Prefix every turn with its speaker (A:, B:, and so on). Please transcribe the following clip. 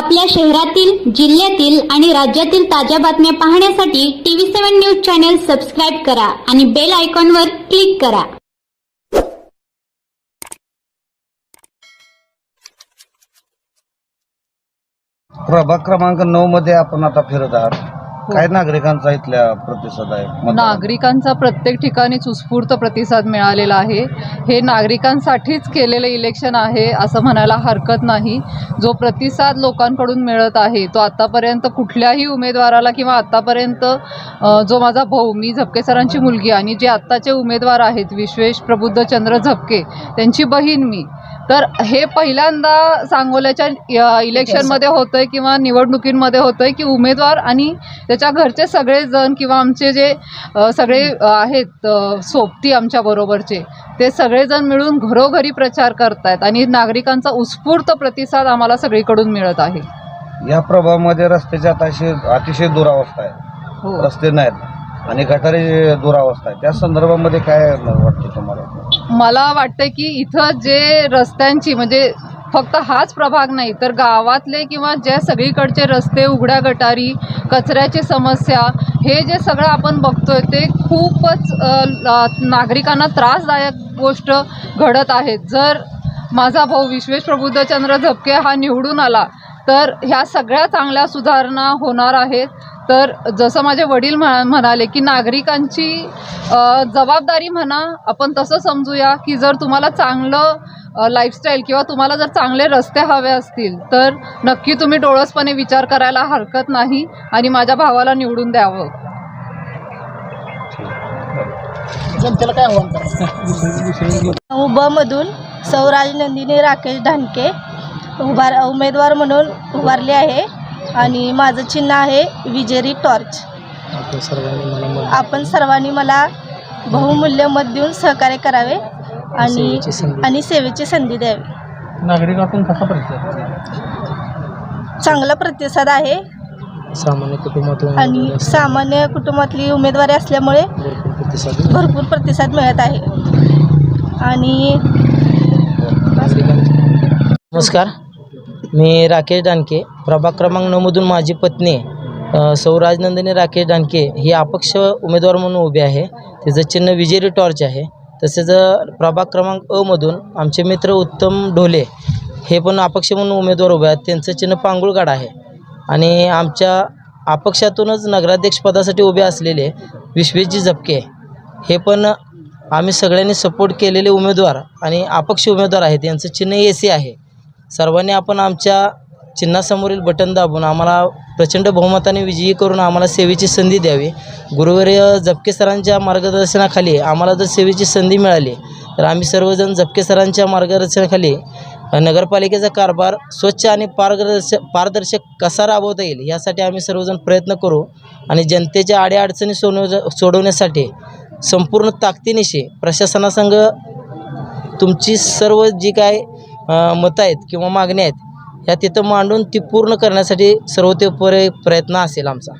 A: आपल्या शहरातील जिल्ह्यातील आणि राज्यातील ताज्या बातम्या पाहण्यासाठी TV seven news channel subscribe करा आणि बेल आयकॉनवर क्लिक करा.
B: प्रभाग क्रमांक नऊ मध्ये आपण आता फिरत आहात. काय नागरिकांचा इथल्या प्रतिसाद आहे?
C: नागरिकांचा प्रत्येक ठिकाणीच उत्स्फूर्त प्रतिसाद मिळालेला आहे. हे नागरिकांसाठीच केलेलं इलेक्शन आहे असं म्हणायला हरकत नाही. जो प्रतिसाद लोकांकडून मिळत आहे तो आतापर्यंत कुठल्याही उमेदवाराला किंवा आतापर्यंत जो माझा भाऊ मी झपके सरांची मुलगी आणि जे आत्ताचे उमेदवार आहेत विश्वेश प्रबुद्धचंद्र झपके त्यांची बहीण मी तर हे पहिल्यांदा सांगोल्याच्या इलेक्शनमध्ये होतंय किंवा निवडणुकींमध्ये होतंय की उमेदवार आणि त्याच्या घरचे सगळेजण किंवा आमचे जे सगळे आहेत सोबती आमच्या बरोबरचे ते सगळेजण मिळून घरोघरी प्रचार करतायत आणि नागरिकांचा उत्स्फूर्त प्रतिसाद आम्हाला सगळीकडून मिळत आहे.
B: या प्रभागामध्ये रस्त्याची अतिशय अतिशय दुरावस्था आहे
C: हो.
B: रस्ते नाहीत आणि गटारी दुरावस्था आहे त्या संदर्भामध्ये काय वाटतं तुम्हाला?
C: मला वाटतं की इथं जे रस्त्यांची म्हणजे फक्त हाच प्रभाग नाही तर गावातले किंवा ज्या सगळीकडचे रस्ते उघड्या गटारी कचऱ्याची समस्या हे जे सगळं आपण बघतोय ते खूपच नागरिकांना त्रासदायक गोष्ट घडत आहेत जर माझा भाऊ विश्वेश प्रबुद्धचंद्र झपके हा निवडून आला तर ह्या सगळ्या चांगल्या सुधारणा होणार आहेत. तर जसं माझे वडील म्हणा म्हणाले की नागरिकांची जबाबदारी म्हणा आपण तसं समजूया की जर तुम्हाला चांगलं लाईफस्टाईल किंवा तुम्हाला जर चांगले रस्ते हवे असतील तर नक्की तुम्ही डोळसपणे विचार करायला हरकत नाही आणि माझ्या भावाला निवडून द्यावं.
D: जनतेला काय
E: उभमधून सौराज नंदिनी राकेश ढानके उभार उमेदवार म्हणून उभारले आहे. आणि माझं चिन्ह आहे विजेरी टॉर्च.
D: आपण सर्वांनी मला मत
E: आपण सर्वांनी मला बहुमूल्य मत देऊन सहकार्य करावे आणि
D: सेवेची संधी.
E: आणि सेवेची संधी द्यावी.
D: नागरिकातून कसा प्रतिसाद
E: चांगला प्रतिसाद आहे.
D: सामान्य कुटुंबातून
E: आणि सामान्य कुटुंबातली उमेदवारी असल्यामुळे
D: भरपूर प्रतिसाद
E: भरपूर प्रतिसाद मिळत आहे. आणि
F: नमस्कार. मी राकेश डानके. प्रभाग क्रमांक नऊमधून माझी पत्नी सौराजनंदिनी राकेश डानके ही अपक्ष उमेदवार म्हणून उभी आहे. तिचं चिन्ह विजेरी टॉर्च आहे. तसेच प्रभाग क्रमांक अमधून आमचे मित्र उत्तम ढोले हे पण अपक्ष म्हणून उमेदवार उभे आहेत. त्यांचं चिन्ह पांगुळगाड आहे. आणि आमच्या अपक्षातूनच नगराध्यक्षपदासाठी उभे असलेले विश्वेशजी झपके हे पण आम्ही सगळ्यांनी सपोर्ट केलेले उमेदवार आणि अपक्ष उमेदवार आहेत. यांचं चिन्ह ए सी आहे. सर्वांनी आपण आमच्या चिन्हासमोरील बटन दाबून आम्हाला प्रचंड बहुमताने विजयी करून आम्हाला सेवेची संधी द्यावी. गुरुवर्य जपके सरांच्या मार्गदर्शनाखाली आम्हाला जर सेवेची संधी मिळाली तर आम्ही सर्वजण जपके सरांच्या मार्गदर्शनाखाली नगरपालिकेचा कारभार स्वच्छ आणि पारदर्शक पारदर्शक कसा राबवता येईल यासाठी आम्ही सर्वजण प्रयत्न करू आणि जनतेच्या अडीअडचणी सोडव सोडवण्यासाठी संपूर्ण ताकदीनिशी प्रशासनासंग तुमची सर्व जी काय मतं आहेत किंवा मागण्या आहेत ह्या तिथं मांडून ती पूर्ण करण्यासाठी सर्वतोपरी प्रयत्न असेल आमचा.